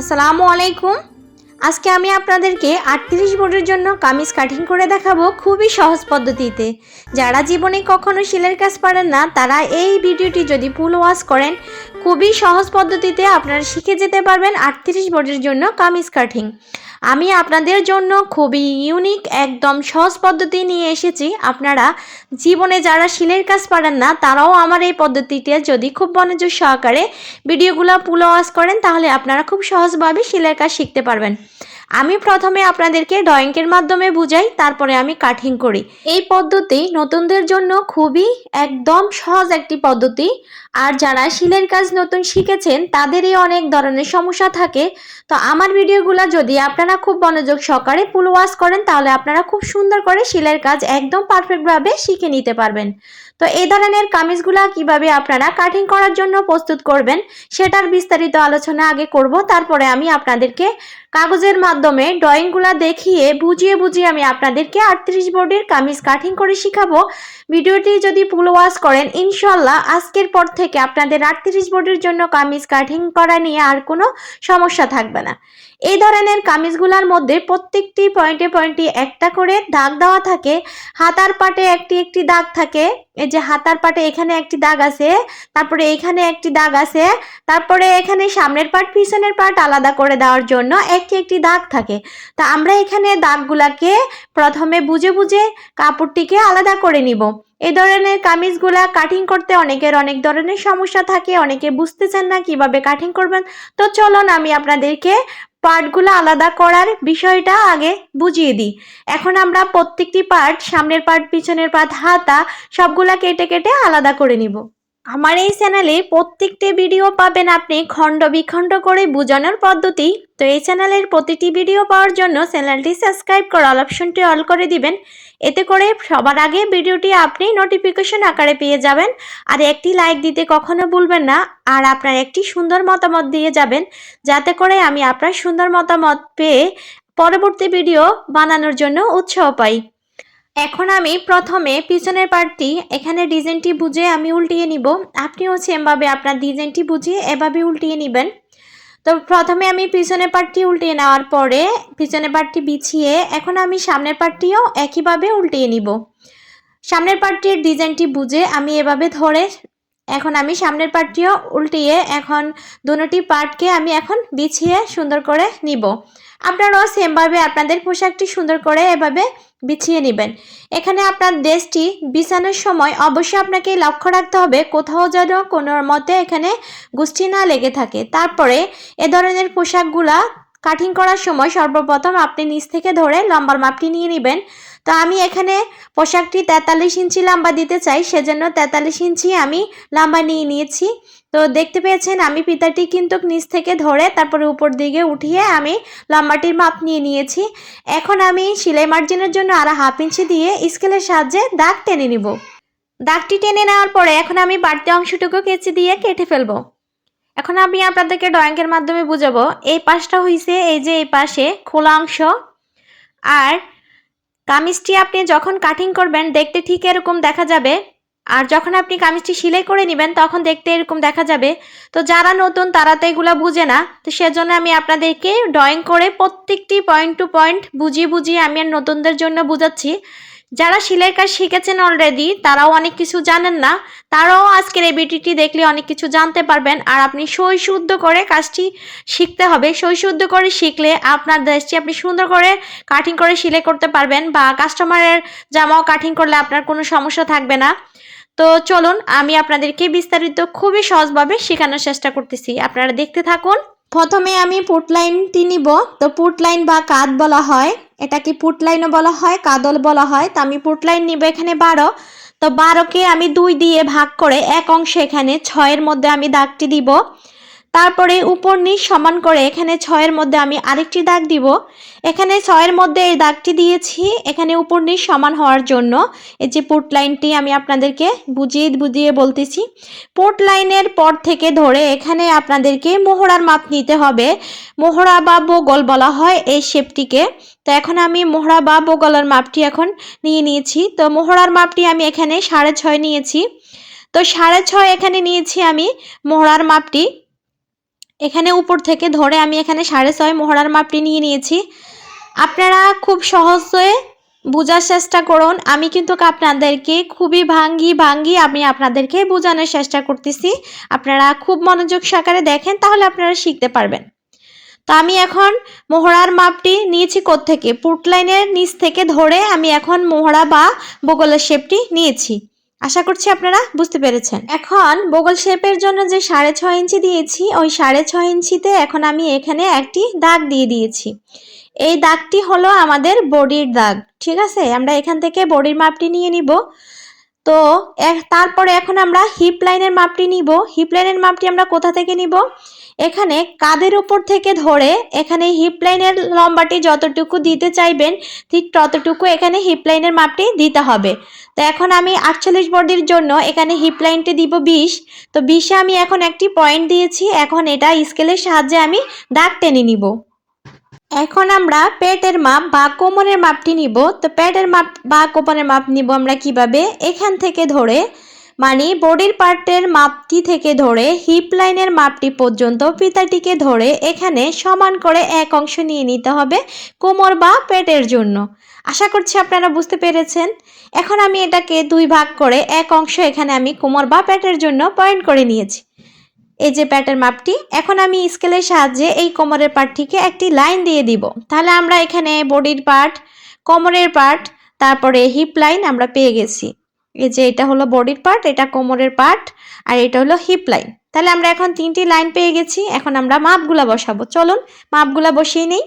আসসালামু আলাইকুম। আজকে আমি আপনাদেরকে আটত্রিশ বোর্ডের জন্য কামিজ কাটিং করে দেখাবো খুবই সহজ পদ্ধতিতে। যারা জীবনে কখনো শিলের কাজ পারেন না, তারা এই ভিডিওটি যদি ফুল ওয়াশ করেন, খুবই সহজ পদ্ধতিতে আপনারা শিখে যেতে পারবেন আটত্রিশ বোর্ডের জন্য কামিজ কাটিং। আমি আপনাদের জন্য খুবই ইউনিক একদম সহজ পদ্ধতি নিয়ে এসেছি। আপনারা জীবনে যারা শিলের কাজ পারেন না, তারাও আমার এই পদ্ধতিতে যদি খুব মনোযোগ সহকারে ভিডিওগুলো পুলো ওয়াশ করেন, তাহলে আপনারা খুব সহজভাবে শিলের কাজ শিখতে পারবেন। আমি প্রথমে আপনাদেরকে ড্রয়িংয়ের মাধ্যমে বুঝাই, তারপরে আমি কাটিং করি। এই পদ্ধতি নতুনদের জন্য খুবই একদম সহজ একটি পদ্ধতি। আর যারা শিলের কাজ নতুন শিখেছেন, তাদেরই অনেক ধরনের সমস্যা থাকে। তো আমার ভিডিওগুলো যদি আপনারা খুব মনোযোগ সহকারে পুল ওয়াশ করেন, তাহলে আপনারা খুব সুন্দর করে শিলের কাজ একদম পারফেক্টভাবে শিখে নিতে পারবেন। তো এই ধরনের কামিজগুলো কীভাবে আপনারা কাটিং করার জন্য প্রস্তুত করবেন, সেটার বিস্তারিত আলোচনা আগে করব। তারপরে আমি আপনাদেরকে কাগজের মাধ্যমে ড্রয়িংগুলো দেখিয়ে বুঝিয়ে বুঝিয়ে আমি আপনাদেরকে আটত্রিশ বোর্ডের কামিজ কাটিং করে শিখাবো। ভিডিওটি যদি পুল ওয়াশ করেন ইনশাল্লাহ আজকের পর থেকে আপনাদের আটত্রিশ বোর্ডের জন্য কামিজ কাটিং করা নিয়ে আর কোনো সমস্যা থাকবে না। এই ধরনের কামিজগুলোর মধ্যে প্রত্যেকটি পয়েন্টে পয়েন্টে একটা করে দাগ দেওয়া থাকে, হাতার পাটে একটি একটি দাগ থাকে এই যে হাতার পাটে এখানে একটি দাগ আছে, তারপরে এখানে একটি দাগ আছে, তারপরে এখানে সামনের পাট, পিছনের পাট আলাদা করে দেওয়ার জন্য একটি একটি দাগ থাকে। তা আমরা এখানে দাগগুলাকে প্রথমে বুঝে বুঝে কাপড়টিকে আলাদা করে নিব। এই ধরনের কামিজগুলা কাটিং করতে অনেকের অনেক ধরনের সমস্যা থাকে, অনেকে বুঝতেছেন না কীভাবে কাটিং করবেন। তো চলুন আমি আপনাদেরকে পার্টগুলো আলাদা করার বিষয়টা আগে বুঝিয়ে দিই। এখন আমরা প্রত্যেকটি পার্ট সামনের পার্ট পিছনের পার্ট হাতা সবগুলা কেটে কেটে আলাদা করে নিব। আমার এই চ্যানেলে প্রত্যেকটি ভিডিও পাবেন আপনি খণ্ড বিখণ্ড করে বোঝানোর পদ্ধতি। তো এই চ্যানেলের প্রতিটি ভিডিও পাওয়ার জন্য চ্যানেলটি সাবস্ক্রাইব করা অপশনটি অল করে দিবেন। এতে করে সবার আগে ভিডিওটি আপনি নোটিফিকেশন আকারে পেয়ে যাবেন। আর একটি লাইক দিতে কখনো ভুলবেন না। আর আপনার একটি সুন্দর মতামত দিয়ে যাবেন। যাতে করে আমি আপনার সুন্দর মতামত পেয়ে পরবর্তী ভিডিও বানানোর জন্য উৎসাহ পাই। এখন আমি প্রথমে পিছনের পার্টটি, এখানে ডিজাইনটি বুঝে আমি উল্টিয়ে নিব। আপনিও সেমভাবে আপনার ডিজাইনটি বুঝিয়ে এভাবে উল্টিয়ে নেবেন। তো প্রথমে আমি পিছনের পার্টটি উল্টিয়ে নেওয়ার পরে পিছনের পার্টটি বিছিয়ে এখন আমি সামনের পার্টটিও একইভাবে উল্টিয়ে নিব। সামনের পার্টটির ডিজাইনটি বুঝে আমি এভাবে ধরে এখন আমি সামনের পার্টটিও উল্টিয়ে এখন দুটি পার্টকে আমি এখন বিছিয়ে সুন্দর করে নিব। আপনারাও সেমভাবে আপনাদের পোশাকটি সুন্দর করে এভাবে বিছিয়ে নেবেন। এখানে আপনার ড্রেসটি বিছানোর সময় অবশ্যই আপনাকে লক্ষ্য রাখতে হবে কোথাও যেন কোনো মতে এখানে গুষ্টি না লেগে থাকে। তারপরে এ ধরনের পোশাকগুলা কাটিং করার সময় সর্বপ্রথম আপনি নিচ থেকে ধরে লম্বার মাপটি নিয়ে নেবেন। তো আমি এখানে পোশাকটি তেতাল্লিশ ইঞ্চি লম্বা দিতে চাই, সেজন্য তেতাল্লিশ ইঞ্চি আমি লম্বা নিয়ে নিয়েছি। তো দেখতে পেয়েছেন আমি পিতাটি কিন্তু নিচ থেকে ধরে তারপরে উপর দিকে উঠিয়ে আমি লম্বাটির মাপ নিয়ে নিয়েছি। এখন আমি সেলাই মার্জিনের জন্য আর হাফ ইঞ্চি দিয়ে স্কেলের সাহায্যে দাগ টেনে নিব। দাগটি টেনে নেওয়ার পরে এখন আমি বাড়তি অংশটুকু কেচি দিয়ে কেটে ফেলব। এখন আমি আপনাদেরকে ড্রয়িংয়ের মাধ্যমে বুঝাবো, এই পাশটা হইছে এই যে এই পাশে খোলা অংশ। আর কামিজটি আপনি যখন কাটিং করবেন, দেখতে ঠিক এরকম দেখা যাবে। আর যখন আপনি কামিজটি সেলাই করে নেবেন, তখন দেখতে এরকম দেখা যাবে। তো যারা নতুন, তারা তো এগুলো বুঝে না। তো সেজন্য আমি আপনাদেরকে ড্রয়িং করে প্রত্যেকটি পয়েন্ট টু পয়েন্ট বুঝিয়ে বুঝিয়ে আমি আর নতুনদের জন্য বুঝাচ্ছি। যারা সেলাই কাজ শিখেছেন অলরেডি তারাও অনেক কিছু জানেন না। তারাও আজকের এই ভিডিওটি দেখলে অনেক কিছু জানতে পারবেন। আর আপনি সই শুদ্ধ করে কাজটি শিখতে হবে। সই শুদ্ধ করে শিখলে আপনার ড্রেসটি আপনি সুন্দর করে কাটিং করে সেলাই করতে পারবেন বা কাস্টমারের জামাও কাটিং করলে আপনার কোনো সমস্যা থাকবে না। তো চলুন, আমি আপনাদেরকে বিস্তারিত খুবই সহজভাবে শেখানোর চেষ্টা করতেছি। আপনারা দেখতে থাকুন। প্রথমে আমি পুটলাইনটি নিব। তো পুটলাইন বা কাদ বলা হয়। এটাকে পুট লাইনও বলা হয়, কাদল বলা হয়। তো আমি পুটলাইন নিব এখানে বারো। তো বারোকে আমি দুই দিয়ে ভাগ করে এক অংশে এখানে ছয়ের মধ্যে আমি দাগটি দিব। তারপরে উপর নিচ সমান করে এখানে ছয়ের মধ্যে আমি আরেকটি দাগ দিব। এখানে ছয়ের মধ্যে এই দাগটি দিয়েছি। এখানে উপর নিচ সমান হওয়ার জন্য এই যে পোর্ট লাইনটি আমি আপনাদেরকে বুঝিয়ে বুঝিয়ে বলতেছি। পোর্ট লাইনের পর থেকে ধরে এখানে আপনাদেরকে মোহরার মাপ নিতে হবে। মোহরা বা বগল বলা হয় এই শেপটিকে তো এখন আমি মোহরা বা বগলের মাপটি এখন নিয়ে নিয়েছি। তো মোহরার মাপটি আমি এখানে সাড়ে ছয় নিয়েছি। তো সাড়ে ছয় এখানে নিয়েছি আমি মোহরার মাপটি। এখানে উপর থেকে ধরে আমি এখানে সাড়ে ছয় মোহরার মাপটি নিয়ে নিয়েছি। আপনারা খুব সহজে বোঝার চেষ্টা করুন। আমি কিন্তু আপনাদেরকে খুবই ভাঙ্গি ভাঙ্গি আমি আপনাদেরকে বোঝানোর চেষ্টা করতেছি। আপনারা খুব মনোযোগ সহকারে দেখেন, তাহলে আপনারা শিখতে পারবেন। তো আমি এখন মোহরার মাপটি নিয়েছি থেকে পুট লাইনের নিচ থেকে ধরে আমি এখন মোহরা বা বগলের শেপটি নিয়েছি। আশা করছি আপনারা বুঝতে পেরেছেন। এখন বগল শেপের জন্য যে সাড়ে ছয় ইঞ্চি দিয়েছি, ওই সাড়ে ছয় ইঞ্চিতে এখন আমি এখানে একটি দাগ দিয়ে দিয়েছি। এই দাগটি হলো আমাদের বডির দাগ, ঠিক আছে? আমরা এখান থেকে বডির মাপটি নিয়ে নিব। তো তারপরে এখন আমরা হিপ লাইনের মাপটি নিব। হিপ লাইনের মাপটি আমরা কোথা থেকে নিব? এখানে কাদের উপর থেকে ধরে এখানে হিপ লাইনের লম্বাটি যতটুকু দিতে চাইবেন, ঠিক ততটুকু এখানে হিপ লাইনের মাপটি দিতে হবে। তো এখন আমি আটচল্লিশ বডির জন্য এখানে হিপ লাইনটি দিব বিশ। তো বিশে আমি এখন একটি পয়েন্ট দিয়েছি, এখন এটা স্কেলের সাহায্যে আমি দাগ টেনে নিব। এখন আমরা পেটের মাপ বা কোমরের মাপটি নিব। তো পেটের মাপ বা কোমরের মাপ নিব আমরা কীভাবে? এখান থেকে ধরে মানে বডির পার্টের মাপটি থেকে ধরে, হিপ লাইনের মাপটি পর্যন্ত ফিতাটিকে ধরে এখানে সমান করে এক অংশ নিয়ে নিতে হবে কোমর বা পেটের জন্য। আশা করছি আপনারা বুঝতে পেরেছেন। এখন আমি এটাকে দুই ভাগ করে এক অংশ এখানে আমি কোমর বা পেটের জন্য পয়েন্ট করে নিয়েছি। এই যে প্যাটের মাপটি, এখন আমি স্কেলের সাহায্যে এই কোমরের পার্টটিকে একটি লাইন দিয়ে দিব। তাহলে আমরা এখানে বডির পার্ট, কোমরের পার্ট, তারপরে হিপ লাইন আমরা পেয়ে গেছি। এই যে এটা হলো বডির পার্ট এটা কোমরের পার্ট আর এটা হলো হিপ লাইন তাহলে আমরা এখন তিনটি লাইন পেয়ে গেছি, এখন আমরা মাপগুলা বসাবো। চলুন, মাপগুলা বসিয়ে নেই।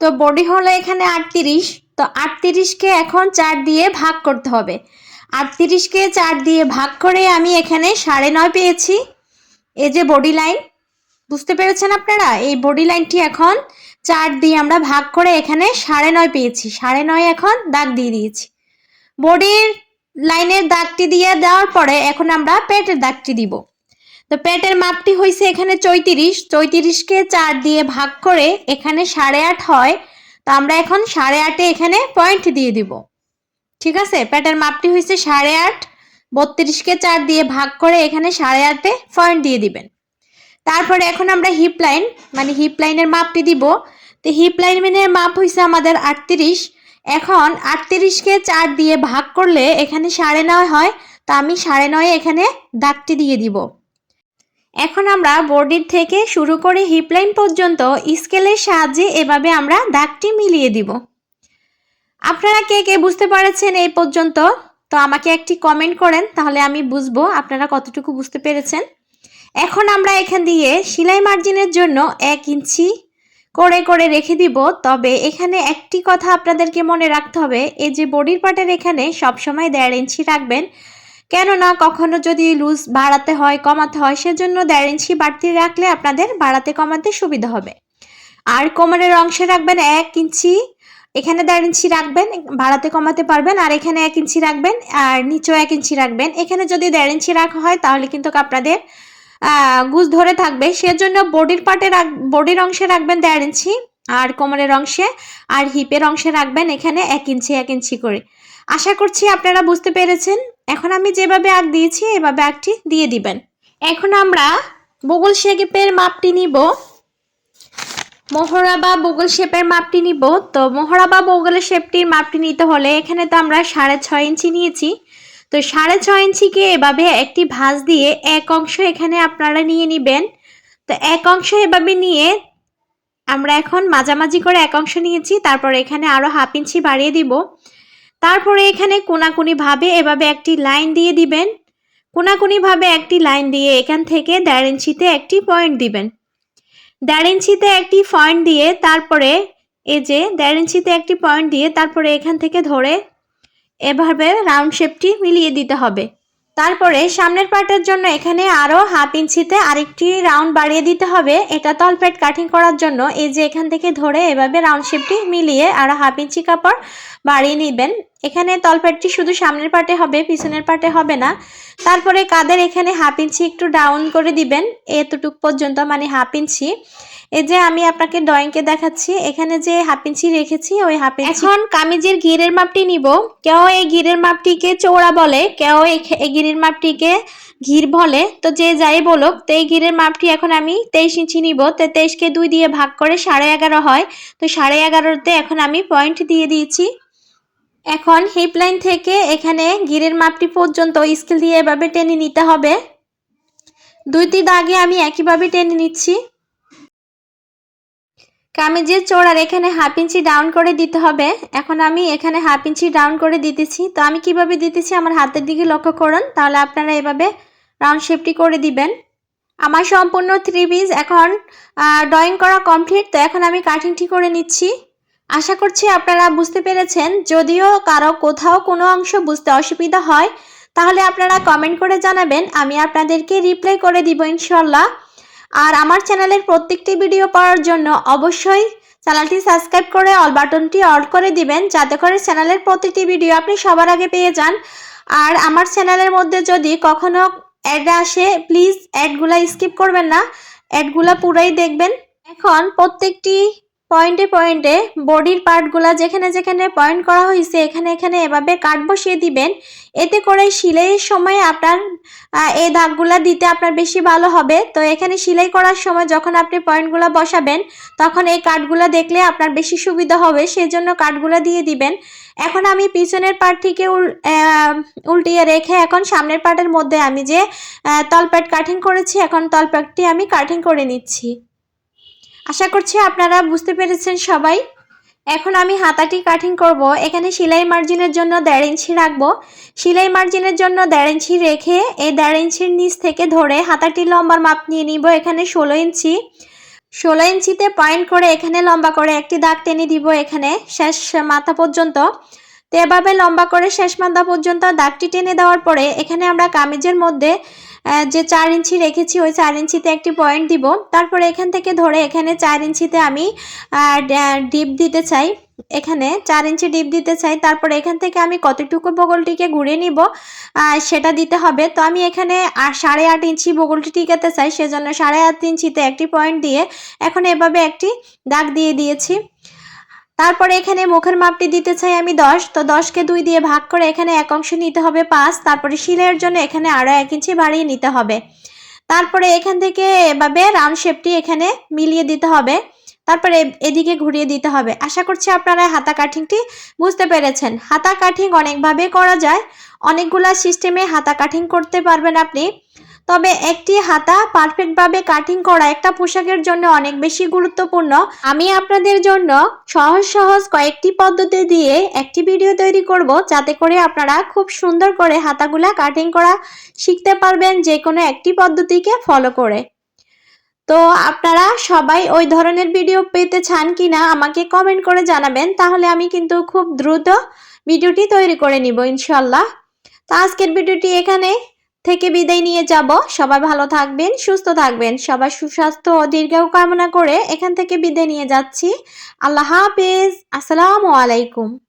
তো বডি হলো এখানে আটত্রিশ, তো আটত্রিশকে এখন চার দিয়ে ভাগ করতে হবে। আটত্রিশকে চার দিয়ে ভাগ করে আমি এখানে সাড়ে নয় পেয়েছি। এই যে বডি লাইন বুঝতে পেরেছেন আপনারা? এই বডি লাইনটি এখন চার দিয়ে আমরা ভাগ করে এখানে সাড়ে নয় পেয়েছি। সাড়ে নয় এখন দাগ দিয়ে দিয়েছি। বডির লাইনের দাগটি দিয়ে দেওয়ার পরে এখন আমরা পেটের দাগটি দিব। তো পেটের মাপটি হয়েছে এখানে চৈত্রিশ। চৈত্রিশকে চার দিয়ে ভাগ করে এখানে সাড়ে আট হয়। তো আমরা এখন সাড়ে আটে এখানে পয়েন্ট দিয়ে দিব। ঠিক আছে? পেটের মাপটি হয়েছে সাড়ে আট। বত্রিশকে চার দিয়ে ভাগ করে এখানে সাড়ে আটে পয়েন্ট দিয়ে দিবেন। তারপরে এখন আমরা হিপ লাইন মানে হিপ লাইনের মাপটি দিব। তো হিপ লাইনের মাপ হয়েছে আমাদের আটত্রিশ। এখন আটত্রিশকে চার দিয়ে ভাগ করলে এখানে সাড়ে নয় হয়, তো আমি সাড়ে নয়ে এখানে দাগটি দিয়ে দিব। এখন আমরা বডির থেকে শুরু করে হিপলাইন পর্যন্ত স্কেলের সাহায্যে এভাবে আমরা দাগটি মিলিয়ে দিব। আপনারা কে কে বুঝতে পারেছেন এই পর্যন্ত? তো আমাকে একটি কমেন্ট করেন, তাহলে আমি বুঝব আপনারা কতটুকু বুঝতে পেরেছেন। এখন আমরা এখান দিয়ে সেলাই মার্জিনের জন্য এক ইঞ্চি করে করে রেখে দিব। তবে এখানে একটি কথা আপনাদেরকে মনে রাখতে হবে। এই যে বডির পার্টের এখানে সবসময় দেড় ইঞ্চি রাখবেন। কেননা কখনো যদি লুজ বাড়াতে হয়, কমাতে হয়, সেজন্য দেড় ইঞ্চি বাড়তি রাখলে আপনাদের বাড়াতে, কমাতে সুবিধা হবে। আর কোমরের অংশে রাখবেন এক ইঞ্চি, এখানে দেড় ইঞ্চি রাখবেন, বাড়াতে, কমাতে পারবেন। আর এখানে এক ইঞ্চি রাখবেন, আর নিচেও এক ইঞ্চি রাখবেন। এখানে যদি দেড় ইঞ্চি রাখা হয়, তাহলে কিন্তু আপনাদের গুজ ধরে থাকবে। সেজন্য বডির পার্টে রাখ, বডির অংশে রাখবেন দেড় ইঞ্চি, আর কোমরের অংশে আর হিপের অংশে রাখবেন এখানে এক ইঞ্চি এক ইঞ্চি করে। আশা করছি আপনারা বুঝতে পেরেছেন। এখন আমি যেভাবে আগ দিয়েছি, এভাবে আগটি দিয়ে দিবেন। এখন আমরা বগল শেপের মাপটি নিব। মোহরা বা বগল শেপের মাপটি নিব। তো মোহরা বা বগলের শেপটির মাপটি নিতে হলে এখানে তো আমরা সাড়ে ছয় ইঞ্চি নিয়েছি। তো সাড়ে ছয় ইঞ্চিকে এভাবে একটি ভাঁজ দিয়ে এক অংশ এখানে আপনারা নিয়ে নেবেন। তো এক অংশ এভাবে নিয়ে আমরা এখন মাঝামাঝি করে এক অংশ নিয়েছি, তারপর এখানে আরও হাফ ইঞ্চি বাড়িয়ে দিব। তারপরে এখানে কোনাকুনিভাবে এভাবে একটি লাইন দিয়ে দিবেন। কোনাকুনিভাবে একটি লাইন দিয়ে এখান থেকে দেড় ইঞ্চিতে একটি পয়েন্ট দিবেন। দেড় ইঞ্চিতে একটি পয়েন্ট দিয়ে তারপরে এই যে দেড় ইঞ্চিতে একটি পয়েন্ট দিয়ে তারপরে এখান থেকে ধরে এভাবে রাউন্ড শেপটি মিলিয়ে দিতে হবে। তারপরে সামনের পার্টের জন্য এখানে আরও হাফ ইঞ্চিতে আরেকটি রাউন্ড বাড়িয়ে দিতে হবে। এটা তলপেট কাটিং করার জন্য এই যে এখান থেকে ধরে এভাবে রাউন্ড শেপটি মিলিয়ে আরও হাফ ইঞ্চি কাপড় বাড়িয়ে নেবেন। এখানে তলপেটটি শুধু সামনের পার্টে হবে, পিছনের পার্টে হবে না। তারপরে কাদের এখানে হাফ ইঞ্চি একটু ডাউন করে দিবেন, এতটুক পর্যন্ত মানে হাফ ইঞ্চি। এই যে আমি আপনাকে ড্রয়িংকে দেখাচ্ছি, এখানে যে হাফ ইঞ্চি রেখেছি, ওই হাফ ইঞ্চি এখন কামিজের ঘিরের মাপটি নিব। কেউ এই ঘিরের মাপটিকে চৌড়া বলে, কেউ এই ঘিরের মাপটিকে ঘির বলে। তো যে যাই বলুক, তো এই ঘিরের মাপটি এখন আমি তেইশ ইঞ্চি নিব। তো তেইশকে দুই দিয়ে ভাগ করে সাড়ে এগারো হয়। তো সাড়ে এগারোতে এখন আমি পয়েন্ট দিয়ে দিয়েছি। এখন হিপ লাইন থেকে এখানে গিরের মাপটি পর্যন্ত স্কেল দিয়ে এভাবে টেনে নিতে হবে। দুইটি দাগে আমি একইভাবে টেনে নিচ্ছি। কামিজের চোড়ার এখানে হাফ ইঞ্চি ডাউন করে দিতে হবে। এখন আমি এখানে হাফ ইঞ্চি ডাউন করে দিতেছি। তো আমি কীভাবে দিতেছি আমার হাতের দিকে লক্ষ্য করুন, তাহলে আপনারা এভাবে রাউন্ড শেপটি করে দিবেন। আমার সম্পূর্ণ থ্রি পিস এখন ড্রয়িং করা কমপ্লিট তো এখন আমি কাটিংটি করে নিচ্ছি। আশা করছি আপনারা বুঝতে পেরেছেন। যদিও কারও কোথাও কোনো অংশ বুঝতে অসুবিধা হয়, তাহলে আপনারা কমেন্ট করে জানাবেন। আমি আপনাদেরকে রিপ্লাই করে দিব ইনশাল্লাহ আর আমার চ্যানেলের প্রত্যেকটি ভিডিও পাওয়ার জন্য অবশ্যই চ্যানেলটি সাবস্ক্রাইব করে অল বাটনটি অল করে দিবেন, যাতে করে চ্যানেলের প্রতিটি ভিডিও আপনি সবার আগে পেয়ে যান। আর আমার চ্যানেলের মধ্যে যদি কখনো অ্যাড আসে প্লিজ অ্যাডগুলা স্কিপ করবেন না। অ্যাডগুলা পুরাই দেখবেন। এখন প্রত্যেকটি পয়েন্টে পয়েন্টে বডির পার্টগুলা যেখানে যেখানে পয়েন্ট করা হয়েছে এখানে এখানে এভাবে কাট বসিয়ে দিবেন। এতে করে সিলাইয়ের সময় আপনার এই দাগগুলা দিতে আপনার বেশি ভালো হবে। তো এখানে সেলাই করার সময় যখন আপনি পয়েন্টগুলো বসাবেন, তখন এই কাঠগুলো দেখলে আপনার বেশি সুবিধা হবে, সেজন্য কাঠগুলো দিয়ে দিবেন। এখন আমি পিছনের পার্টটিকে উল উল্টিয়ে রেখে এখন সামনের পার্টের মধ্যে আমি যে তলপ্যাট কাটিং করেছি, এখন তলপ্যাটটি আমি কাটিং করে নিচ্ছি। আশা করছি আপনারা বুঝতে পেরেছেন সবাই। এখন আমি হাতাটি কাটিং করব। এখানে সেলাই মার্জিনের জন্য দেড় ইঞ্চি রাখব। সেলাই মার্জিনের জন্য দেড় ইঞ্চি রেখে এই দেড় ইঞ্চির নিচ থেকে ধরে হাতাটি লম্বার মাপ নিয়ে নিব। এখানে ষোলো ইঞ্চি। ষোলো ইঞ্চিতে পয়েন্ট করে এখানে লম্বা করে একটি দাগ টেনে দিব এখানে শেষ মাথা পর্যন্ত। তো এভাবে লম্বা করে শেষ মাথা পর্যন্ত দাগটি টেনে দেওয়ার পরে এখানে আমরা কামিজের মধ্যে যে চার ইঞ্চি রেখেছি, ওই চার ইঞ্চিতে একটি পয়েন্ট দিব। তারপরে এখান থেকে ধরে এখানে চার ইঞ্চিতে আমি ডিপ দিতে চাই। এখানে চার ইঞ্চি ডিপ দিতে চাই। তারপরে এখান থেকে আমি কতটুকু বগলটিকে ঘুরে নিব সেটা দিতে হবে। তো আমি এখানে সাড়ে আট ইঞ্চি বগলটি টিকাতে চাই। সেজন্য সাড়ে আট ইঞ্চিতে একটি পয়েন্ট দিয়ে এখন এভাবে একটি দাগ দিয়ে দিয়েছি। তারপরে এখানে মুখের মাপটি দিতে চাই আমি দশ। তো দশকে দুই দিয়ে ভাগ করে এখানে এক অংশ নিতে হবে পাঁচ। তারপরে শিলের জন্য এখানে আরও এক ইঞ্চি বাড়িয়ে নিতে হবে। তারপরে এখান থেকে এভাবে রাউন্ড শেপটি এখানে মিলিয়ে দিতে হবে। তারপরে এদিকে ঘুরিয়ে দিতে হবে। আশা করছি আপনারা হাতা কাটিংটি বুঝতে পেরেছেন। হাতা কাটিং অনেকভাবে করা যায়। অনেকগুলা সিস্টেমে হাতা কাটিং করতে পারবেন আপনি। তবে একটি হাতা পারফেক্টভাবে কাটিং করা একটা পোশাকের জন্য অনেক বেশি গুরুত্বপূর্ণ। আমি আপনাদের জন্য সহজ সহজ কয়েকটি পদ্ধতি দিয়ে একটি ভিডিও তৈরি করব, যাতে করে আপনারা খুব সুন্দর করে হাতাগুলা কাটিং করা শিখতে পারবেন যে কোনো একটি পদ্ধতিকে ফলো করে। তো আপনারা সবাই ওই ধরনের ভিডিও পেতে চান কি না আমাকে কমেন্ট করে জানাবেন, তাহলে আমি কিন্তু খুব দ্রুত ভিডিওটি তৈরি করে নিব ইনশাল্লাহ তো আজকের ভিডিওটি এখানে থেকে বিদায় নিয়ে যাব। সবাই ভালো থাকবেন, সুস্থ থাকবেন। সবাই সুস্বাস্থ্য ও দীর্ঘায়ু কামনা করে এখান থেকে বিদায় নিয়ে যাচ্ছি। আল্লাহ হাফেজ। আসসালামু আলাইকুম।